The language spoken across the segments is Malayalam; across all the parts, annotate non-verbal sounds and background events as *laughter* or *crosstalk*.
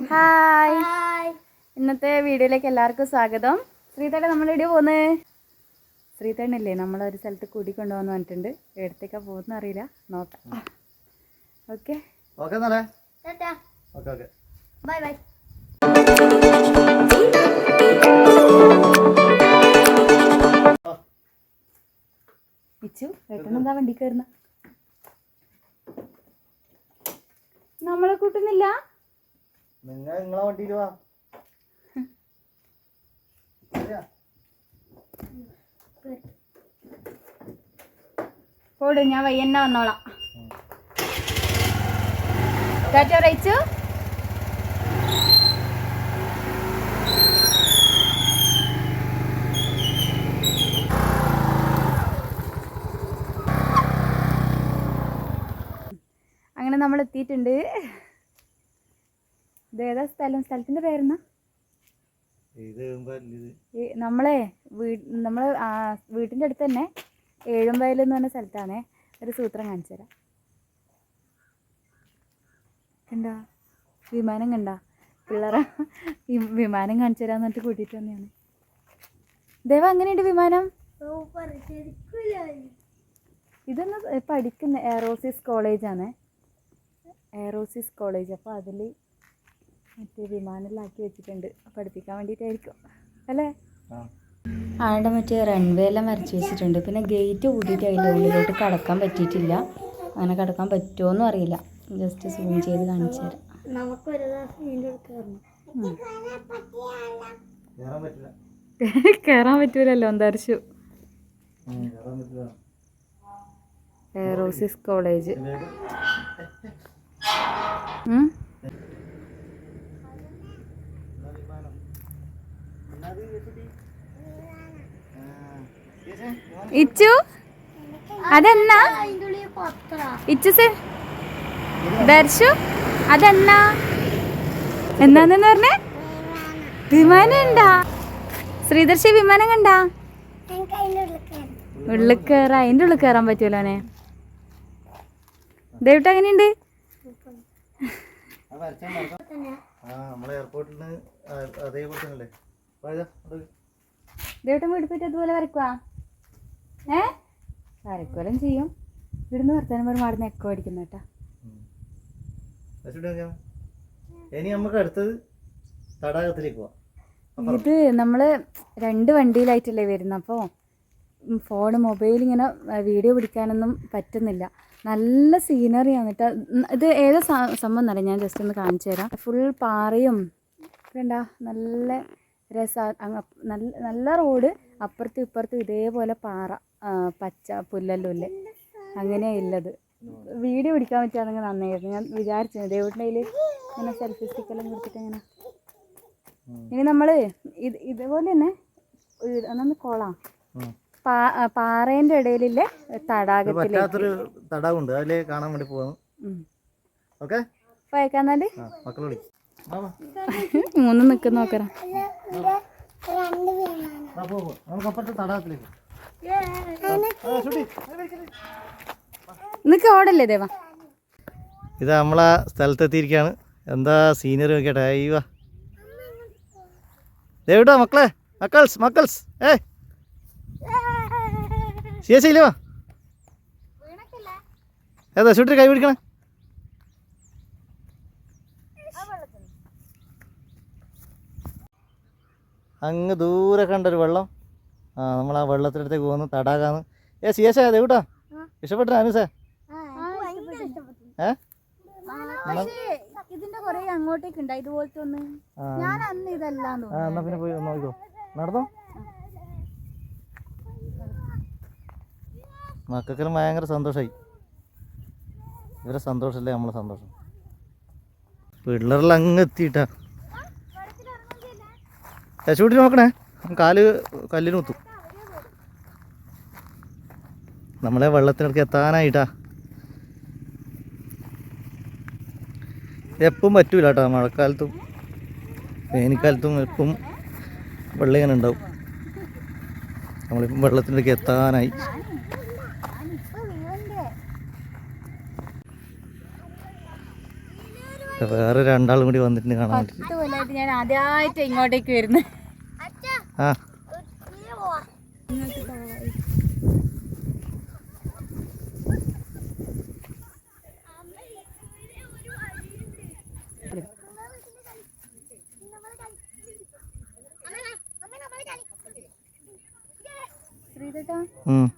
ഹായ്. ഇന്നത്തെ വീഡിയോയിലേക്ക് എല്ലാവർക്കും സ്വാഗതം. ശ്രീതേട്ട നമ്മൾ എവിടെയോ പോകുന്നത് ശ്രീതേട്ടനല്ലേ നമ്മളൊരു സ്ഥലത്ത് കൂടി കൊണ്ടുപോകാന്ന് പറഞ്ഞിട്ടുണ്ട്. എവിടത്തേക്കാ പോകുന്ന അറിയില്ല. നോക്കാം. ഓക്കെ. ഓക്കെ എന്നാലേ. Tata. Okay okay. Bye bye. Ichu ഏട്ടനെന്താ വണ്ടി കയറുന്ന? നമ്മളെ കൂട്ടുന്നില്ല നിങ്ങൾ നിങ്ങളെ വണ്ടിയിൽ വാ. പോട് ഞാൻ വയ്യന്നെ വന്നോളാം. റയിച്ചു അങ്ങനെ നമ്മൾ എത്തിയിട്ടുണ്ട് ഇതേതാ സ്ഥലം? സ്ഥലത്തിന്റെ പേരെന്നാ? നമ്മളെ ഇത് നമ്മളെ വീട്ടിന്റെ അടുത്ത് തന്നെ ഏഴുംവയൽ എന്ന് പറഞ്ഞ സ്ഥലത്താണേ. ഒരു സൂത്രം കാണിച്ചു തരാം. കണ്ടാ? വിമാനം കണ്ട? പിള്ളേരെ വിമാനം കാണിച്ചു തരാന്ന് പറഞ്ഞിട്ട് കൂട്ടിയിട്ട് വന്നെയാണ് ദേവ അങ്ങനെയുണ്ട് വിമാനം? ഇതൊന്ന് പഠിക്കുന്ന. എയറോസിസ് കോളേജാണ്. എയറോസിസ് കോളേജ്. അപ്പോൾ അതിൽ മറ്റേ വിമാനത്തിലാക്കി വെച്ചിട്ടുണ്ട്. പഠിപ്പിക്കാൻ വേണ്ടിയിട്ടായിരിക്കും അല്ലേ? ആളുടെ മറ്റേ റൺവേ എല്ലാം വരച്ച് വെച്ചിട്ടുണ്ട്. പിന്നെ ഗേറ്റ് കൂട്ടിയിട്ട് അതിന്റെ ഉള്ളിലോട്ട് കടക്കാൻ പറ്റിയിട്ടില്ല. അങ്ങനെ കടക്കാൻ പറ്റുമോന്നും അറിയില്ല. ജസ്റ്റ് സൂം ചെയ്ത് കാണിച്ചു തരാം. കയറാൻ പറ്റില്ല. *laughs* കയറാൻ പറ്റൂലല്ലോ പറ്റില്ല. എയറോസിസ് കോളേജ് ഇതിലേക്ക് ഉം. എന്നാ വിമാനം. എന്നാ ഇത് വെച്ചിട്ട്? ആ. ചേച്ചി, വിമാനം. ഇച്ചു? അതെന്നാ? ഇച്ചുസ് ദർശു അതെന്നാ? എന്നാന്ന് പറഞ്ഞേ? വിമാനം ഉണ്ടാ ശ്രീദർശി വിമാനം കണ്ടാ? ഉള്ളിൽ കയറാ അതിന്റെ ഉള്ളിൽ കയറാൻ പറ്റൂലോനെ ദേവിട്ട് എങ്ങനെയുണ്ട്? നമ്മളെ എയർപോർട്ടിൽ അതേ തന്നെയല്ലേ? ദേവിട്ടം വീട് പോയിട്ട് അതുപോലെ വരക്കുവാ ഏ? വരക്കുവലും ചെയ്യും. ഇവിടുന്ന് വർത്താനം പറയുമ്പോൾ അവിടെ നിന്ന് എക്കോ അടിക്കുന്ന കേട്ടാ. ഇനി നമുക്ക് അടുത്തത് തടാകത്തിലേക്ക് പോവാം. ഇത് നമ്മൾ രണ്ട് വണ്ടിയിലായിട്ടല്ലേ വരുന്നത് അപ്പോൾ ഫോൺ മൊബൈൽ ഇങ്ങനെ വീഡിയോ പിടിക്കാനൊന്നും പറ്റുന്നില്ല. നല്ല സീനറി കേട്ടോ. ഇത് ഏതാ സംഭവം എന്നറിയാം? ഞാൻ ജസ്റ്റ് ഒന്ന് കാണിച്ചു തരാം. ഫുൾ പാറയും കണ്ടാ നല്ല രസ അങ്ങ് നല്ല നല്ല റോഡ് അപ്പുറത്തും ഇപ്പുറത്തും ഇതേപോലെ പാറ പച്ച പുല്ലെല്ലാം ഇല്ലേ അങ്ങനെയാണ് ഉള്ളത് വീഡിയോ പിടിക്കാൻ പറ്റുകയാണെങ്കിൽ നന്നായിരുന്നു. ഞാൻ വിചാരിച്ചു ദേവട്ടിന്റെ കയ്യിൽ ഇങ്ങനെ സെൽഫി സ്റ്റിക്കെല്ലാം കൊടുത്തിട്ട് ഇങ്ങനെ. ഇനി നമ്മൾ ഇത് ഇതുപോലെ തന്നെ അന്നൊന്ന് കൊളാം. പാ പാറേന്റെ ഇടയിലില്ലേ തടാകത്തിൽ തടാകത്തിലേക്ക് പറ്റാത്തൊരു തടാകമുണ്ട്. അതിലേ കാണാൻ വേണ്ടി ഉം. ഓക്കെ? പോയേക്കാന്നാൽ? അയക്കാന്നാൽ. മൂന്ന് നിൽക്കുന്ന ശ്രുതി. നിനക്ക് ഓടല്ലേ ദേവാ. ഇത് നമ്മളാ സ്ഥലത്തെത്തിയിരിക്കുകയാണ് എന്താ സീനിയർ നോക്കിയാട്ടെ? അയ്യോ ദേവിടാ മക്കളെ. മക്കൾസ് മക്കൾസ്. ഏ. ശിയശയില്ലേ വാ. ഏതാ ഷൂട്ടിൽ കൈ പിടിക്കണേ? അങ്ങ് ദൂരെ കണ്ടൊരു വെള്ളം. ആ നമ്മൾ ആ വെള്ളത്തിനടുത്തേക്ക് പോകുന്നു. തടാകാന്ന് ഏ സിയേശ അതെ കൂട്ടാ ഇഷ്ടപ്പെട്ടോ അനുസേ? ഏ? ഇതിന്റെ കൊറേ അങ്ങോട്ടേക്ക് ഉണ്ടായി ഇതുപോലത്തെ ഒന്ന്. ഞാൻ അന്ന് ഇതെല്ലാം ആ എന്നാ പിന്നെ പോയി നടന്നോ? മക്കൾക്കെല്ലാം ഭയങ്കര സന്തോഷമായി ഇവരെ സന്തോഷമല്ലേ നമ്മളെ സന്തോഷം. പിള്ളേരെല്ലാം അങ്ങ് എത്തിയിട്ടാ. ചൂട്ടി നോക്കണേ. കാൽ കല്ലിന് കുത്തും. നമ്മളെ വെള്ളത്തിനടുക്ക് എത്താനായിട്ടാ. എപ്പം പറ്റൂല കേട്ടോ മഴക്കാലത്തും. വേനൽക്കാലത്തും എപ്പം വെള്ളം ഇങ്ങനെ ഉണ്ടാവും. നമ്മളിപ്പം വെള്ളത്തിലേക്ക് എത്താനായി. വേറെ രണ്ടാളും കൂടി വന്നിട്ടുണ്ട് കാണാൻ വേണ്ടി പത്ത് കൊല്ലമായിട്ട് ഞാൻ ആദ്യമായിട്ട് ഇങ്ങോട്ടേക്ക് വരുന്നത് ആ.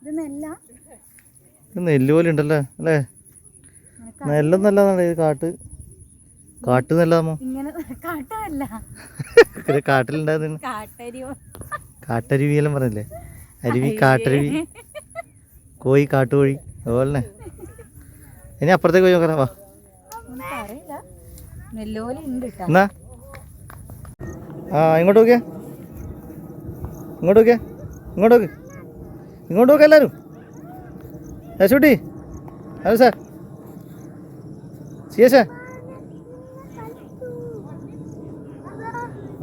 ഇത് നെല്ല്. പോലെ ഉണ്ടല്ലോ? അല്ലേ? നെല്ലൊന്നല്ല ഇത് കാട്ട്. കാട്ട് കാട്ടല്ല. കാട്ടരിയോ കാട്ടരുവി എല്ലാം പറഞ്ഞില്ലേ? അരുവി കാട്ടരുവി. കോഴി കാട്ടുകോഴി അതുപോലെ തന്നെ ഇനി അപ്പുറത്തേക്ക് പോയി നോക്കാം. വാ. എന്നാ? ആ ഇങ്ങോട്ട് നോക്കിയാ. ഇങ്ങോട്ട് നോക്കിയാ. ഇങ്ങോട്ട് നോക്ക്. ഇങ്ങോട്ട് നോക്കാം എല്ലാവരും യശുട്ടി ഹലോ സാർ. സിയശേ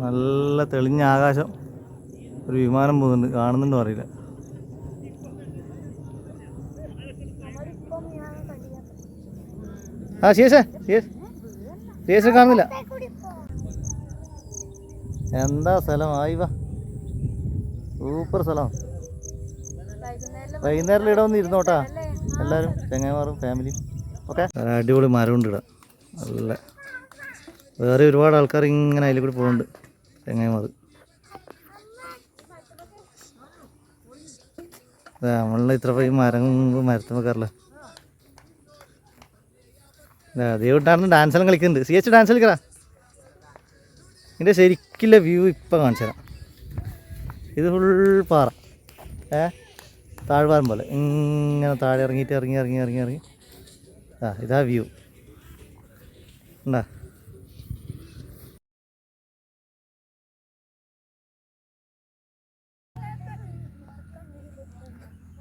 നല്ല തെളിഞ്ഞ ആകാശം ഒരു വിമാനം പോകുന്നുണ്ട് കാണുന്നുണ്ടോ അറിയില്ല. ആ ശേഷേ സിയസ് കാണുന്നില്ല. എന്താ സ്ഥലം? ആയി വാ. സൂപ്പർ സ്ഥലം. വൈകുന്നേരം ഇവിടെ ഒന്ന് ഇരുന്നോട്ടാ. എല്ലാവരും ചങ്ങായിമാറും ഫാമിലിയും ഓക്കെ അടിപൊളി മരം ഉണ്ട് ഇവിടെ. നല്ല. വേറെ ഒരുപാട് ആൾക്കാർ ഇങ്ങനെ അതിൽ കൂടി പോകുന്നുണ്ട്. ചങ്ങായിമാർ നമ്മളെ ഇത്ര പോയി മരം മരത്തുമ്പോൾ കയറില്ല ദേവിട്ടാണ് ഡാൻസ് എല്ലാം കളിക്കുന്നുണ്ട്. സി എച്ച് ഡാൻസ് കളിക്കറാ ഇതിന്റെ ശരിക്കുള്ള വ്യൂ ഇപ്പം കാണിച്ചു തരാം. ഇത് ഫുൾ പാറ. ഏ? താഴ്വാരം പോലെ. ഇങ്ങനെ താഴെ ഇറങ്ങിയിട്ട് ഇറങ്ങി ഇറങ്ങി ഇറങ്ങി ഇറങ്ങി. ആ ഇതാ വ്യൂ ഉണ്ടാ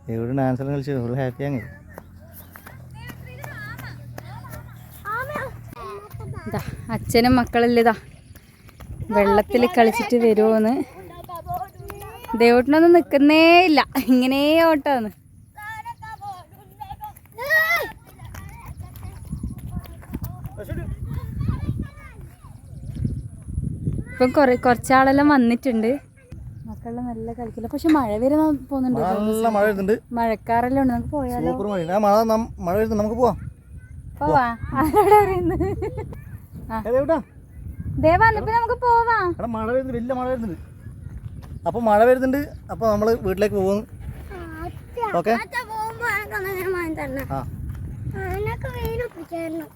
എവിടെ ഡാൻസ് എല്ലാം കളിച്ചു? ഫുൾ ഹാപ്പി ആണ്. അച്ഛനും മക്കളല്ലേതാ വെള്ളത്തിൽ കളിച്ചിട്ട് വരുമോന്ന് ദേവട്ടിനൊന്നും നിൽക്കുന്നേ ഇല്ല. ഇങ്ങനെ ഓട്ടാന്ന് ഇപ്പം കുറേ കുറച്ചാളെല്ലാം വന്നിട്ടുണ്ട്. മക്കളെല്ലാം നല്ല കളിക്കില്ല പക്ഷെ മഴ വരുന്ന പോകുന്നുണ്ട് നല്ല മഴ വരുന്നുണ്ട്. മഴക്കാറെല്ലാം ഉണ്ട് നമുക്ക് പോയാലോ? സൂപ്പർ മഴ. ആ മഴ മഴ വരുന്നുണ്ട്. നമുക്ക് പോവാം. പോവാ. ആരോടാ പറയുന്നത് ദേവാ ഇപ്പൊ നമുക്ക് പോവാ. എടാ മഴ വരുന്നുണ്ട്. വലിയ മഴ വരുന്നുണ്ട്. അപ്പോൾ മഴ വരുന്നുണ്ട്. അപ്പോൾ നമ്മൾ വീട്ടിലേക്ക് പോകുന്നു. ഓക്കെ.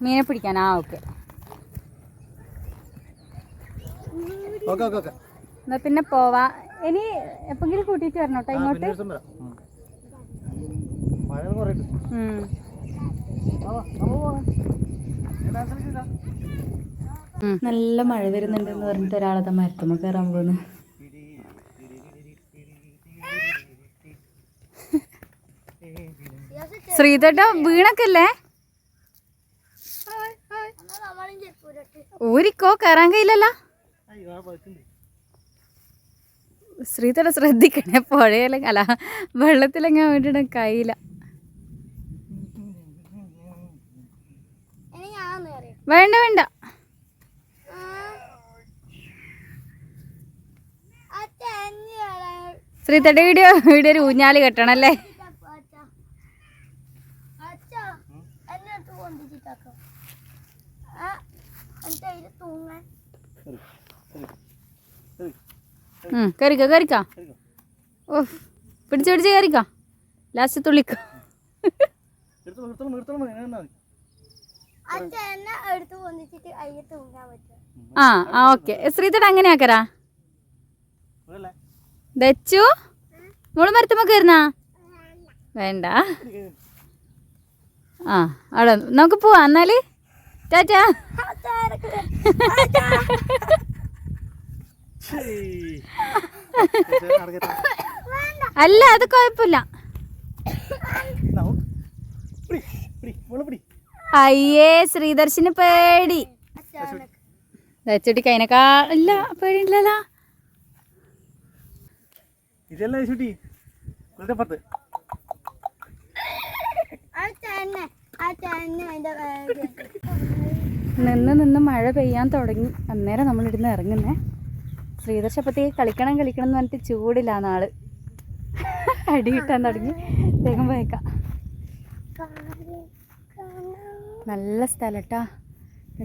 മീനെ പിടിക്കാനാ ആ ഓക്കെ. Okay okay okay. എന്നാ പിന്നെ പോവാ. ഇനി എപ്പെങ്കിലും കൂട്ടിയിട്ട് വരണം കേട്ടോ ഇങ്ങോട്ട്. നല്ല മഴ വരുന്നുണ്ടെന്ന് പറഞ്ഞിട്ട് ഒരാളത്തെ മരത്തുമ്മ കയറാൻ പോകുന്നു ശ്രീതട്ട വീണക്കല്ലേ ഊരിക്കോ കയറാൻ കഴിയില്ലല്ലോ? ശ്രീതട ശ്രദ്ധിക്കണേ. പുഴയിലെങ്കിൽ അല്ല വെള്ളത്തിലെങ്ങാൻ വേണ്ടിയിട്ട് കയ്യില. വേണ്ട വേണ്ട. ശ്രീതട്ട വീഡിയോ വീഡിയോ ഒരു ഊഞ്ഞാൽ കെട്ടണല്ലേ? തൂങ്ങാൻ. കയറിക്കോ കയറിക്കോ ഓ പിടിച്ച് പിടിച്ച് കയറിക്കോ ലാസ്റ്റ് തുള്ളിക്ക. ആ ആ ഓക്കെ. ശ്രീതട്ട അങ്ങനെ ആക്കരാ? ദച്ചു മോൾ മരത്തുമ്മ കയറുന്നാ? വേണ്ട. ആ അവിടെ നമുക്ക് പോവാ എന്നാൽ. ടാറ്റാ. അല്ല അത് കുഴപ്പമില്ല. പിടി, പിടി, അയ്യേ ശ്രീദർശന് പേടി. ദച്ചുട്ടി കൈനക്കാ ഇല്ല പേടിയില്ലല്ലോ. ഇതല്ലേ എന്നെ നിന്ന് നിന്ന് മഴ പെയ്യാൻ തുടങ്ങി. അന്നേരം നമ്മളിരുന്ന് ഇറങ്ങുന്നേ. ശ്രീദർശ അപ്പത്തേക്ക് കളിക്കണം കളിക്കണം എന്ന് പറഞ്ഞിട്ട് ചൂടില്ല നാൾ. അടി കിട്ടാൻ തുടങ്ങി. വേഗം പോയേക്കാം. നല്ല സ്ഥലട്ടാ.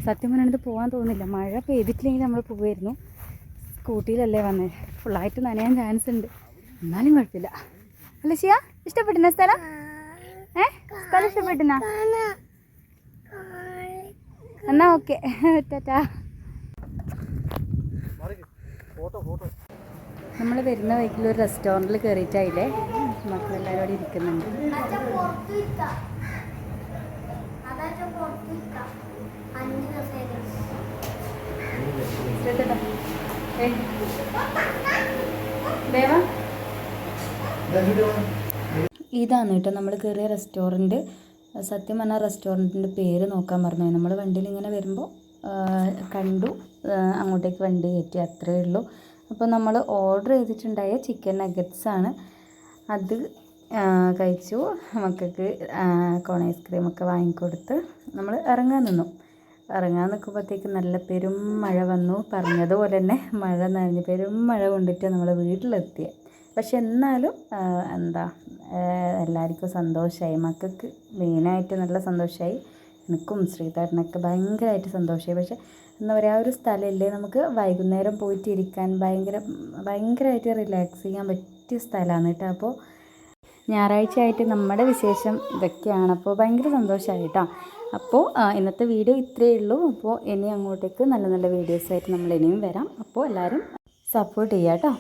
സത്യം പറഞ്ഞത് പോകാൻ തോന്നില്ല മഴ പെയ്തിട്ടില്ലെങ്കിൽ നമ്മൾ പോവായിരുന്നു. സ്കൂട്ടിയിലല്ലേ വന്നത് ഫുള്ളായിട്ട് നനയാൻ ചാൻസ് ഉണ്ട്. എന്നാലും കുഴപ്പമില്ല. അല്ല ഷിയ ഇഷ്ടപ്പെട്ടിന സ്ഥലം? ഏ? സ്ഥലം ഇഷ്ടപ്പെട്ടിന എന്നാ ഓക്കെ *laughs* ടാറ്റാ. നമ്മൾ വരുന്ന വഴിക്കിൽ ഒരു റെസ്റ്റോറന്റിൽ കയറിയിട്ടായില്ലേ മക്കളെല്ലാവരും അവിടെ ഇരിക്കുന്നുണ്ട്. ഇതാണ് കേട്ടോ നമ്മൾ കയറിയ റെസ്റ്റോറന്റ് സത്യം പറഞ്ഞാൽ റെസ്റ്റോറന്റിന്റെ പേര് നോക്കാൻ പറഞ്ഞു നമ്മൾ വണ്ടിയിൽ ഇങ്ങനെ വരുമ്പോൾ കണ്ടു. അങ്ങോട്ടേക്ക് വണ്ടി കയറ്റി അത്രയേ ഉള്ളൂ. അപ്പോൾ നമ്മൾ ഓർഡർ ചെയ്തിട്ടുണ്ടായ ചിക്കൻ നഗറ്റ്സ് ആണ്. അത് കഴിച്ചു. മക്കൾക്ക് കോൺ ഐസ്ക്രീം ഒക്കെ വാങ്ങിക്കൊടുത്ത് നമ്മൾ ഇറങ്ങാൻ നിന്നു. ഇറങ്ങാൻ നിൽക്കുമ്പോഴത്തേക്ക് നല്ല പെരും മഴ വന്നു. പറഞ്ഞതുപോലെ തന്നെ മഴ നനഞ്ഞ് പെരും മഴ കൊണ്ടിട്ട് നമ്മൾ വീട്ടിലെത്തിയത് പക്ഷെ എന്നാലും എന്താ എല്ലാവർക്കും സന്തോഷമായി മക്കൾക്ക് മെയിനായിട്ട് നല്ല സന്തോഷമായി എനിക്കും ശ്രീധരനൊക്കെ ഭയങ്കരമായിട്ട് സന്തോഷമായി പക്ഷെ എന്താ പറയുക ആ ഒരു സ്ഥലമില്ലേ നമുക്ക് വൈകുന്നേരം പോയിട്ട് ഇരിക്കാൻ ഭയങ്കര ഭയങ്കരമായിട്ട് റിലാക്സ് ചെയ്യാൻ പറ്റിയ സ്ഥലമാണ് കേട്ടോ. അപ്പോൾ ഞായറാഴ്ച ആയിട്ട് നമ്മുടെ വിശേഷം ഇതൊക്കെയാണ്. അപ്പോൾ ഭയങ്കര സന്തോഷമായി കേട്ടോ. അപ്പോൾ ഇന്നത്തെ വീഡിയോ ഇത്രയേ ഉള്ളൂ. അപ്പോൾ ഇനി അങ്ങോട്ടേക്ക് നല്ല നല്ല വീഡിയോസായിട്ട് നമ്മൾ ഇനിയും വരാം. അപ്പോൾ എല്ലാവരും സപ്പോർട്ട് ചെയ്യാം കേട്ടോ.